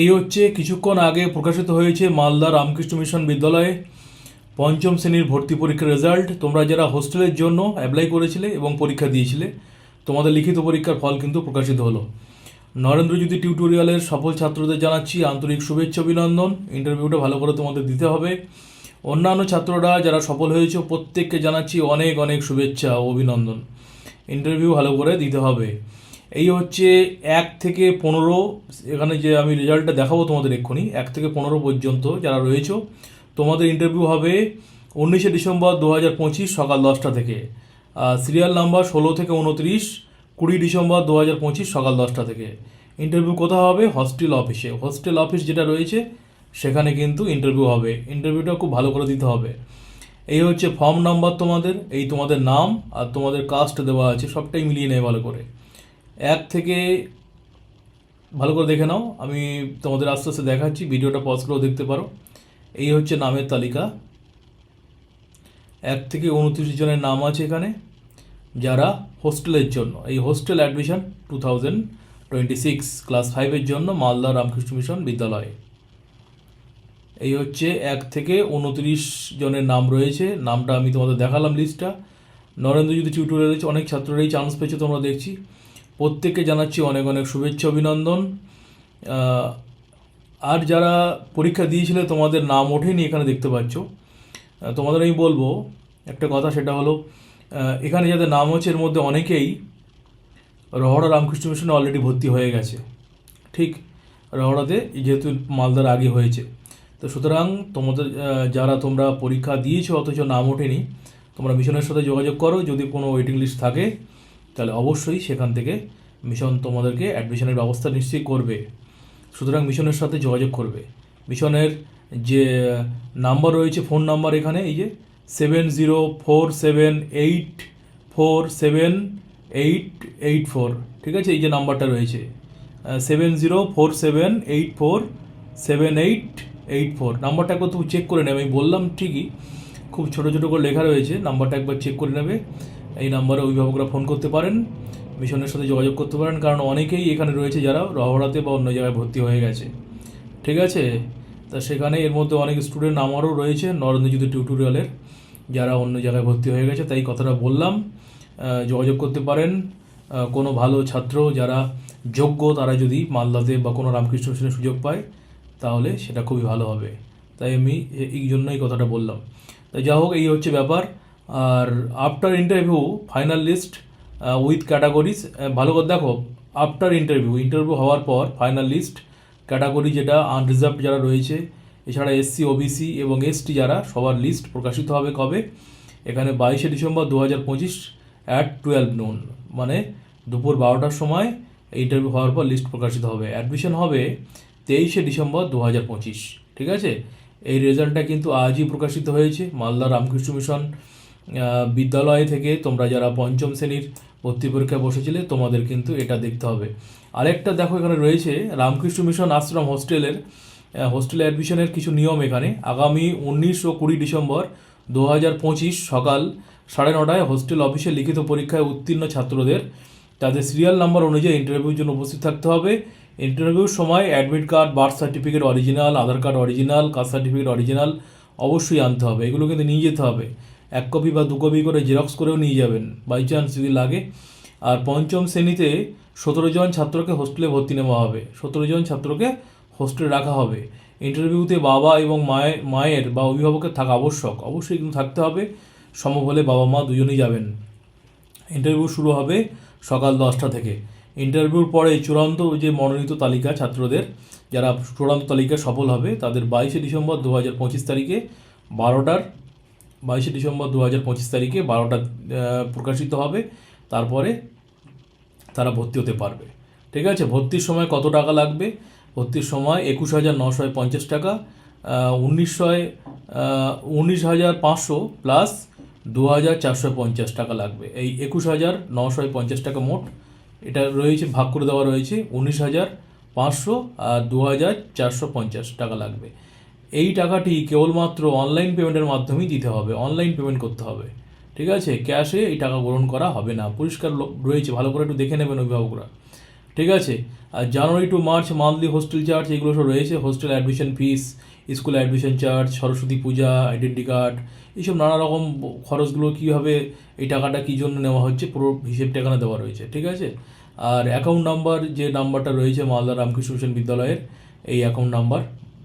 এই হচ্ছে কিছুক্ষণ আগে প্রকাশিত হয়েছে মালদা রামকৃষ্ণ মিশন বিদ্যালয়ে পঞ্চম শ্রেণির ভর্তি পরীক্ষার রেজাল্ট। তোমরা যারা হোস্টেলের জন্য অ্যাপ্লাই করেছিলে এবং পরীক্ষা দিয়েছিলে, তোমাদের লিখিত পরীক্ষার ফল কিন্তু প্রকাশিত হলো। নরেন্দ্র নরেন্দ্রজ্যোতি টিউটোরিয়ালের সফল ছাত্রদের জানাচ্ছি আন্তরিক শুভেচ্ছা, অভিনন্দন। ইন্টারভিউটা ভালো করে তোমাদের দিতে হবে। অন্যান্য ছাত্ররা যারা সফল হয়েছে, প্রত্যেককে জানাচ্ছি অনেক অনেক শুভেচ্ছা ও অভিনন্দন। ইন্টারভিউ ভালো করে দিতে হবে। এই হচ্ছে এক থেকে পনেরো, এখানে যে আমি রেজাল্টটা দেখাবো তোমাদের এক্ষুনি, এক থেকে পনেরো পর্যন্ত যারা রয়েছে, তোমাদের ইন্টারভিউ হবে উনিশে ডিসেম্বর দু হাজার পঁচিশ সকাল দশটা থেকে। সিরিয়াল নাম্বার ষোলো থেকে উনত্রিশ, কুড়ি ডিসেম্বর দু হাজার পঁচিশ সকাল দশটা থেকে। ইন্টারভিউ কোথাও হবে? হস্টেল অফিসে হস্টেল অফিস যেটা রয়েছে, সেখানে কিন্তু ইন্টারভিউ হবে। ইন্টারভিউটা খুব ভালো করে দিতে হবে। এই হচ্ছে ফর্ম নাম্বার তোমাদের, এই তোমাদের নাম আর তোমাদের কাস্ট দেওয়া আছে, সবটাই মিলিয়ে নেয় ভালো করে। এক থেকে ভালো করে দেখে নাও। আমি তোমাদের আস্তে আস্তে দেখাচ্ছি, ভিডিওটা পজ করেও দেখতে পারো। এই হচ্ছে নামের তালিকা। এক থেকে উনত্রিশ জনের নাম আছে এখানে, যারা হোস্টেলের জন্য। এই hostel admission two thousand twenty six class ফাইভের জন্য মালদা রামকৃষ্ণ মিশন বিদ্যালয়। এই হচ্ছে এক থেকে উনত্রিশ জনের নাম রয়েছে। নামটা আমি তোমাদের দেখালাম লিস্টটা নরেন্দ্র যদি টিউটোরিয়াল আছে অনেক ছাত্ররাই চান্স পেয়েছে, তোমরা দেখছি। প্রত্যেককে জানাচ্ছি অনেক অনেক শুভেচ্ছা, অভিনন্দন। আর যারা পরীক্ষা দিয়েছিলে তোমাদের নাম ওঠেনি এখানে দেখতে পাচ্ছ। তোমাদের আমি বলব একটা কথা, সেটা হলো এখানে যাদের নাম হচ্ছে এর মধ্যে অনেকেই রহড়া রামকৃষ্ণ মিশনে অলরেডি ভর্তি হয়ে গেছে। ঠিক? রহড়াতে যেহেতু মালদার আগে হয়েছে। তো সুতরাং তোমাদের যারা তোমরা পরীক্ষা দিয়েছ, অথচ নাম ওঠেনি, তোমরা মিশনের সাথে যোগাযোগ করো। যদি কোনো ওয়েটিং লিস্ট থাকে তাহলে অবশ্যই সেখান থেকে মিশন তোমাদেরকে অ্যাডমিশনের ব্যবস্থা নিশ্চয়ই করবে। সুতরাং মিশনের সাথে যোগাযোগ করবে। মিশনের যে নাম্বার রয়েছে ফোন নাম্বার এখানে, এই যে seven zero four seven eight four seven eight eight four ঠিক আছে? এই যে নাম্বারটা রয়েছে seven zero four seven eight four seven eight eight four নাম্বারটা একবার তুমি চেক করে নেবে, আমি বললাম ঠিকই, খুব ছোটো ছোটো করে লেখা রয়েছে নাম্বারটা একবার চেক করে নেবে। এই নাম্বারে অভিভাবকরা ফোন করতে পারেন, মিশনের সাথে যোগাযোগ করতে পারেন, কারণ অনেকেই এখানে রয়েছে যারা রহড়াতে বা অন্য জায়গায় ভর্তি হয়ে গেছে। ঠিক আছে? তা সেখানে এর মধ্যে অনেক স্টুডেন্ট আমারও রয়েছে নরেন্দ্রজ্যোতি টিউটোরিয়ালের যারা অন্য জায়গায় ভর্তি হয়ে গেছে, তাই কথাটা বললাম। যোগাযোগ করতে পারেন। কোনো ভালো ছাত্র যারা যোগ্য, তারা যদি মালদাতে বা কোনো রামকৃষ্ণ মিশনের সুযোগ পায়, তাহলে সেটা খুবই ভালো হবে। তাই আমি এই জন্যই কথাটা বললাম। তাই যা হোক, এই হচ্ছে ব্যাপার। আর after interview final list with categories ভালো করে দেখো আফটার ইন্টারভিউ ইন্টারভিউ হওয়ার পর ফাইনাল লিস্ট ক্যাটাগরি যেটা আনরিজার্ভ যারা রয়েছে, এছাড়া এসসি ওবিসি এবং এসটি যারা, সবার লিস্ট প্রকাশিত হবে কবে? এখানে বাইশে ডিসেম্বর দু হাজার পঁচিশ অ্যাট টুয়েলভ নুন মানে দুপুর বারোটার সময় ইন্টারভিউ হওয়ার পর লিস্ট প্রকাশিত হবে। অ্যাডমিশন হবে তেইশে ডিসেম্বর দু হাজার পঁচিশ, ঠিক আছে? এই রেজাল্টটা কিন্তু আজই প্রকাশিত হয়েছে, মালদা রামকৃষ্ণ মিশন বিদ্যালয় থেকে তোমরা যারা পঞ্চম শ্রেণির ভর্তি পরীক্ষায় বসেছিলে, তোমাদের কিন্তু এটা দেখতে হবে। আরেকটা দেখো এখানে রয়েছে, রামকৃষ্ণ মিশন আশ্রম হোস্টেলের হোস্টেলে অ্যাডমিশনের কিছু নিয়ম এখানে। আগামী উনিশ ও কুড়ি ডিসেম্বর দু হাজার পঁচিশ সকাল সাড়ে নটায় হোস্টেল অফিসে লিখিত পরীক্ষায় উত্তীর্ণ ছাত্রদের তাদের সিরিয়াল নাম্বার অনুযায়ী ইন্টারভিউর জন্য উপস্থিত থাকতে হবে। ইন্টারভিউর সময় admit card, birth certificate original, Aadhaar card original, caste certificate original অবশ্যই আনতে হবে। এগুলো কিন্তু নিয়ে যেতে হবে। এক কপি বা দু কপি করে জেরক্স করেও নিয়ে যাবেন বাই চান্স যদি লাগে। আর পঞ্চম শ্রেণীতে সতেরো জন ছাত্রকে হোস্টেলে ভর্তি নেওয়া হবে। সতেরো জন ছাত্রকে হোস্টেলে রাখা হবে। ইন্টারভিউতে বাবা এবং মায়ের মায়ের বা অভিভাবকের থাকা আবশ্যক। অবশ্যই কিন্তু থাকতে হবে। সম্ভব হলে বাবা মা দুজনেই যাবেন। ইন্টারভিউ শুরু হবে সকাল দশটা থেকে। ইন্টারভিউর পরে চূড়ান্ত যে মনোনীত তালিকা ছাত্রদের, যারা চূড়ান্ত তালিকা সফল হবে, তাদের বাইশে ডিসেম্বর দু হাজার পঁচিশ তারিখে বারোটার বাইশে ডিসেম্বর দু হাজার পঁচিশ তারিখে বারোটা প্রকাশিত হবে। তারপরে তারা ভর্তি হতে পারবে। ঠিক আছে? ভর্তির সময় কত টাকা লাগবে? ভর্তির সময় একুশ হাজার নশো পঞ্চাশ টাকা উনিশশো উনিশ হাজার পাঁচশো প্লাস দু হাজার চারশো পঞ্চাশ টাকা লাগবে। এই একুশ হাজার নশো পঞ্চাশ টাকা মোট এটা রয়েছে, ভাগ করে দেওয়া রয়েছে উনিশ হাজার পাঁচশো আর দু হাজার চারশো পঞ্চাশ টাকা লাগবে। এই টাকাটি কেবলমাত্র অনলাইন পেমেন্টের মাধ্যমেই দিতে হবে অনলাইন পেমেন্ট করতে হবে। ঠিক আছে? ক্যাশে এই টাকা গ্রহণ করা হবে না। পরিষ্কার রয়েছে, ভালো করে একটু দেখে নেবেন অভিভাবকরা। ঠিক আছে? আর January to March monthly hostel charge এগুলো সব রয়েছে। Hostel admission fees school admission charge Saraswati Puja identity card এইসব নানা রকম খরচগুলো কীভাবে এই টাকাটা কী জন্য নেওয়া হচ্ছে, পুরো হিসেব ঠিকানা দেওয়া রয়েছে। ঠিক আছে? আর অ্যাকাউন্ট নাম্বার যে নাম্বারটা রয়েছে মালদা রামকৃষ্ণ মিশন বিদ্যালয়ের, এই অ্যাকাউন্ট নাম্বার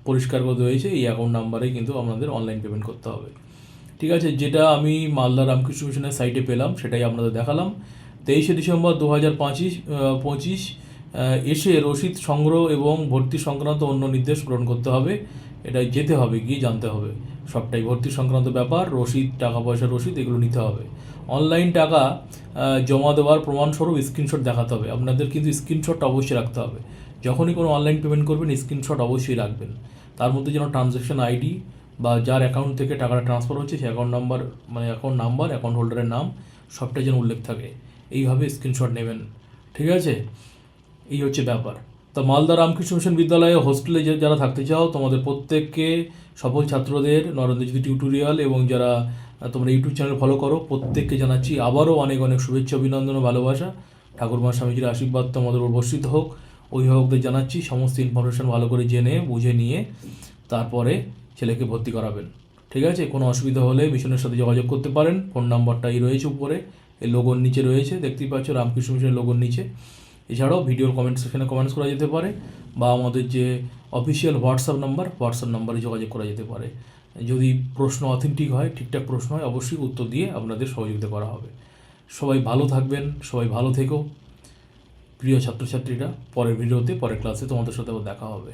পরিষ্কার করে রয়েছে এই অ্যাকাউন্ট নাম্বারেই কিন্তু আপনাদের অনলাইন পেমেন্ট করতে হবে। ঠিক আছে, যেটা আমি মালদা রামকৃষ্ণ মিশনের সাইটে পেলাম, সেটাই আপনাদের দেখালাম। তেইশে ডিসেম্বর দু হাজার পঁচিশ পঁচিশ এসে রসিদ সংগ্রহ এবং ভর্তি সংক্রান্ত অন্য নির্দেশ গ্রহণ করতে হবে। এটা যেতে হবে, গিয়ে জানতে হবে। সবটাই ভর্তি সংক্রান্ত ব্যাপার, রসিদ, টাকা পয়সা রসিদ, এগুলো নিতে হবে। অনলাইন টাকা জমা দেওয়ার প্রমাণস্বরূপ স্ক্রিনশট দেখাতে হবে। আপনাদের কিন্তু স্ক্রিনশট অবশ্যই রাখতে হবে। যখনই কোনো অনলাইন পেমেন্ট করবেন স্ক্রিনশট অবশ্যই রাখবেন। তার মধ্যে যেন ট্রানজ্যাকশন আইডি বা যার অ্যাকাউন্ট থেকে টাকাটা ট্রান্সফার হচ্ছে, সেই অ্যাকাউন্ট নাম্বার মানে অ্যাকাউন্ট নাম্বার অ্যাকাউন্ট হোল্ডারের নাম, সবটাই যেন উল্লেখ থাকে। এইভাবে স্ক্রিনশট নেবেন। ঠিক আছে? এই হচ্ছে ব্যাপার। তা মালদা রামকৃষ্ণ মিশন বিদ্যালয়ে হোস্টেলে যারা থাকতে চাও, তোমাদের প্রত্যেককে সকল ছাত্রদের নরেন্দ্রজ্যোতি টিউটোরিয়াল এবং যারা তোমরা ইউটিউব চ্যানেল ফলো করো, প্রত্যেককে জানাচ্ছি আবারও অনেক অনেক শুভেচ্ছা, অভিনন্দন ও ভালোবাসা। ঠাকুরমা স্বামীজির আশীর্বাদ তোমাদের বর্ষিত হোক। অভিভাবকদের জানাচ্ছি, সমস্ত ইনফরমেশন ভালো করে জেনে, বুঝে নিয়ে তারপরে ছেলেকে ভর্তি করাবেন। ঠিক আছে? কোনো অসুবিধা হলে মিশনের সাথে যোগাযোগ করতে পারেন। ফোন নাম্বারটাই রয়েছে উপরে। এই লোগোর নিচে রয়েছে। দেখতেই পাচ্ছ রামকৃষ্ণ মিশনের লোগোর নিচে। এছাড়াও ভিডিওর কমেন্ট সেকশনে কমেন্টস করা যেতে পারে বা আমাদের যে অফিসিয়াল হোয়াটসঅ্যাপ নাম্বার হোয়াটসঅ্যাপ নাম্বারে যোগাযোগ করা যেতে পারে। যদি প্রশ্ন অথেন্টিক হয়, ঠিকঠাক প্রশ্ন হয়, অবশ্যই উত্তর দিয়ে আপনাদের সহযোগিতা করা হবে। সবাই ভালো থাকবেন, সবাই ভালো থেকো। প্রিয় ছাত্রছাত্রীরা পরের ভিডিওতে পরের ক্লাসে তোমাদের সাথে দেখা হবে।